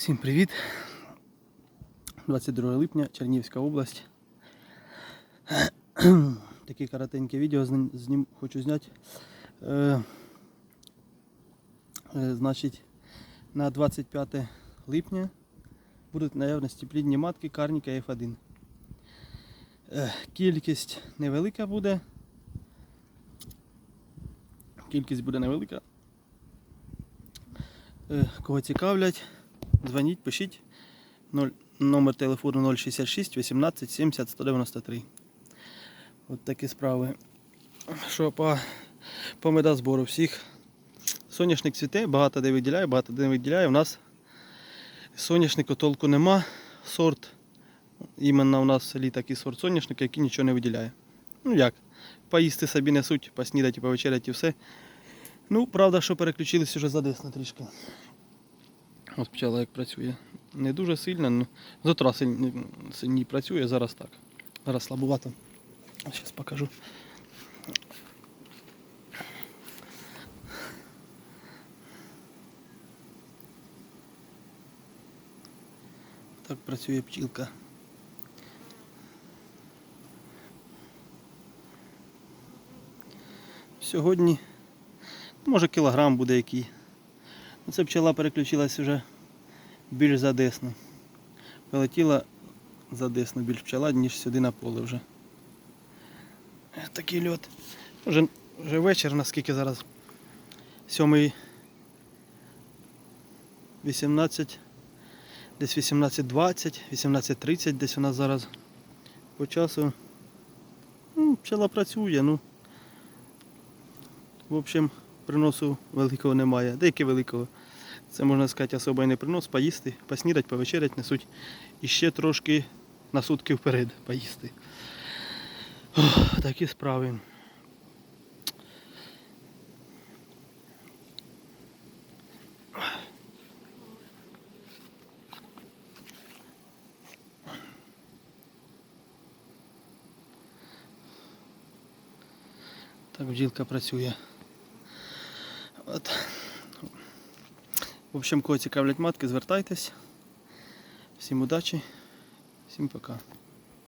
Всім привіт! 22 липня, Чернігівська область. Таке коротеньке відео з ним хочу зняти. Е, е, значить, на 25 липня будуть наявності плідні матки карніка F1. Е, кількість невелика буде. Кількість буде невелика. Е, кого цікавлять, дзвоніть, пишіть. 0, номер телефону 066 18 70 193. От такі справи. Що по, по медозбору всіх. Соняшник цвіте, багато де виділяє, багато де виділяє. У нас соняшнику толку нема. Сорт. Іменно у нас в селі такий сорт соняшника, який нічого не виділяє. Ну як? Поїсти собі несуть, поснідати, повечеряти і все. Ну, правда, що переключились уже за десна трішки. Ось пчела як працює. Не дуже сильно, але з утра сильні працює, зараз так. Зараз слабувато. Зараз покажу. Так працює пчілка. Сьогодні, може кілограм буде який. Ну, Це пчела переключилась вже більш за десну. Полетіла за десну більш пчела, ніж сюди на поле вже. Такий льот. Вже, вже вечір, наскільки зараз. Сьомий 18, десь 18.20, 18.30 десь у нас зараз по часу. Ну, пчела працює, ну. В общем, приносу великого немає. Деякі великого. Це можна сказати особо і не принос, поїсти, поснідати, повечерять несуть. І ще трошки на сутки вперед поїсти. Ох, такі справи. Так бджілка працює. От. В общем, кого цікавлять матки, звертайтесь. Всім удачі, всім пока.